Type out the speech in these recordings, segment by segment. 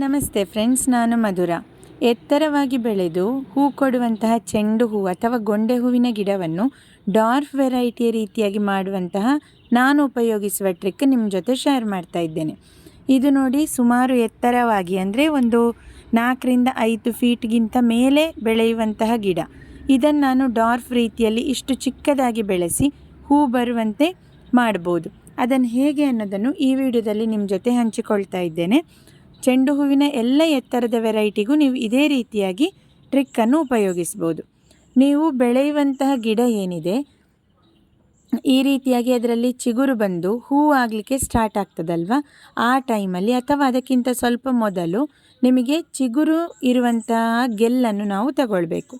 ನಮಸ್ತೆ ಫ್ರೆಂಡ್ಸ್, ನಾನು ಮಧುರ. ಎತ್ತರವಾಗಿ ಬೆಳೆದು ಹೂ ಕೊಡುವಂತಹ ಚೆಂಡು ಹೂ ಅಥವಾ ಗೊಂಡೆ ಹೂವಿನ ಗಿಡವನ್ನು ಡಾರ್ಫ್ ವೆರೈಟಿಯ ರೀತಿಯಾಗಿ ಮಾಡುವಂತಹ ನಾನು ಉಪಯೋಗಿಸುವ ಟ್ರಿಕ್ ನಿಮ್ಮ ಜೊತೆ ಶೇರ್ ಮಾಡ್ತಾ ಇದ್ದೇನೆ. ಇದು ನೋಡಿ ಸುಮಾರು ಎತ್ತರವಾಗಿ ಅಂದರೆ ಒಂದು ನಾಲ್ಕರಿಂದ ಐದು ಫೀಟ್ಗಿಂತ ಮೇಲೆ ಬೆಳೆಯುವಂತಹ ಗಿಡ. ಇದನ್ನು ನಾನು ಡಾರ್ಫ್ ರೀತಿಯಲ್ಲಿ ಇಷ್ಟು ಚಿಕ್ಕದಾಗಿ ಬೆಳೆಸಿ ಹೂ ಬರುವಂತೆ ಮಾಡ್ಬೋದು. ಅದನ್ನು ಹೇಗೆ ಅನ್ನೋದನ್ನು ಈ ವಿಡಿಯೋದಲ್ಲಿ ನಿಮ್ಮ ಜೊತೆ ಹಂಚಿಕೊಳ್ತಾ ಇದ್ದೇನೆ. ಚೆಂಡು ಹೂವಿನ ಎಲ್ಲ ಎತ್ತರದ ವೆರೈಟಿಗೂ ನೀವು ಇದೇ ರೀತಿಯಾಗಿ ಟ್ರಿಕ್ಕನ್ನು ಉಪಯೋಗಿಸ್ಬೋದು. ನೀವು ಬೆಳೆಯುವಂತಹ ಗಿಡ ಏನಿದೆ, ಈ ರೀತಿಯಾಗಿ ಅದರಲ್ಲಿ ಚಿಗುರು ಬಂದು ಹೂ ಆಗಲಿಕ್ಕೆ ಸ್ಟಾರ್ಟ್ ಆಗ್ತದಲ್ವ? ಆ ಟೈಮಲ್ಲಿ ಅಥವಾ ಅದಕ್ಕಿಂತ ಸ್ವಲ್ಪ ಮೊದಲು ನಿಮಗೆ ಚಿಗುರು ಇರುವಂತಹ ಗೆಲ್ಲನ್ನು ನಾವು ತಗೊಳ್ಬೇಕು.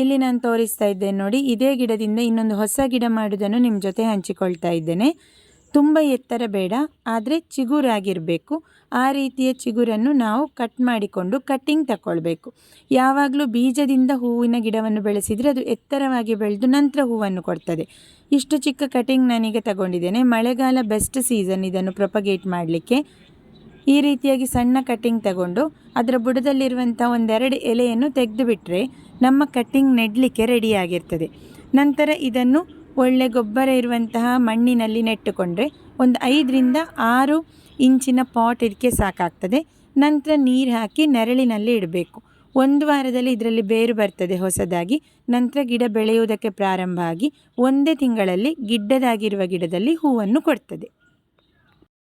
ಇಲ್ಲಿ ನಾನು ತೋರಿಸ್ತಾ ಇದ್ದೇನೆ ನೋಡಿ, ಇದೇ ಗಿಡದಿಂದ ಇನ್ನೊಂದು ಹೊಸ ಗಿಡ ಮಾಡೋದನ್ನು ನಿಮ್ಮ ಜೊತೆ ಹಂಚಿಕೊಳ್ತಾ ಇದ್ದೇನೆ. ತುಂಬ ಎತ್ತರ ಬೇಡ, ಆದರೆ ಚಿಗುರಾಗಿರಬೇಕು. ಆ ರೀತಿಯ ಚಿಗುರನ್ನು ನಾವು ಕಟ್ ಮಾಡಿಕೊಂಡು ಕಟ್ಟಿಂಗ್ ತಗೊಳ್ಬೇಕು ಯಾವಾಗಲೂ ಬೀಜದಿಂದ ಹೂವಿನ ಗಿಡವನ್ನು ಬೆಳೆಸಿದರೆ ಅದು ಎತ್ತರವಾಗಿ ಬೆಳೆದು ನಂತರ ಹೂವನ್ನು ಕೊಡ್ತದೆ. ಇಷ್ಟು ಚಿಕ್ಕ ಕಟಿಂಗ್ ನಾನೀಗ ತಗೊಂಡಿದ್ದೇನೆ. ಮಳೆಗಾಲ ಬೆಸ್ಟ್ ಸೀಸನ್ ಇದನ್ನು ಪ್ರೊಪಗೇಟ್ ಮಾಡಲಿಕ್ಕೆ. ಈ ರೀತಿಯಾಗಿ ಸಣ್ಣ ಕಟ್ಟಿಂಗ್ ತಗೊಂಡು ಅದರ ಬುಡದಲ್ಲಿರುವಂಥ ಒಂದೆರಡು ಎಲೆಯನ್ನು ತೆಗೆದುಬಿಟ್ರೆ ನಮ್ಮ ಕಟ್ಟಿಂಗ್ ನೆಡಲಿಕ್ಕೆ ರೆಡಿಯಾಗಿರ್ತದೆ ನಂತರ ಇದನ್ನು ಒಳ್ಳೆ ಗೊಬ್ಬರ ಇರುವಂತಹ ಮಣ್ಣಿನಲ್ಲಿ ನೆಟ್ಟುಕೊಂಡ್ರೆ ಒಂದು ಐದರಿಂದ ಆರು ಇಂಚಿನ ಪಾಟ್ ಇದಕ್ಕೆ ಸಾಕಾಗ್ತದೆ. ನಂತರ ನೀರು ಹಾಕಿ ನೆರಳಿನಲ್ಲಿ ಇಡಬೇಕು. ಒಂದು ವಾರದಲ್ಲಿ ಇದರಲ್ಲಿ ಬೇರು ಬರ್ತದೆ ಹೊಸದಾಗಿ. ನಂತರ ಗಿಡ ಬೆಳೆಯುವುದಕ್ಕೆ ಪ್ರಾರಂಭ ಆಗಿ ಒಂದೇ ತಿಂಗಳಲ್ಲಿ ಗಿಡ್ಡದಾಗಿರುವ ಗಿಡದಲ್ಲಿ ಹೂವನ್ನು ಕೊಡ್ತದೆ.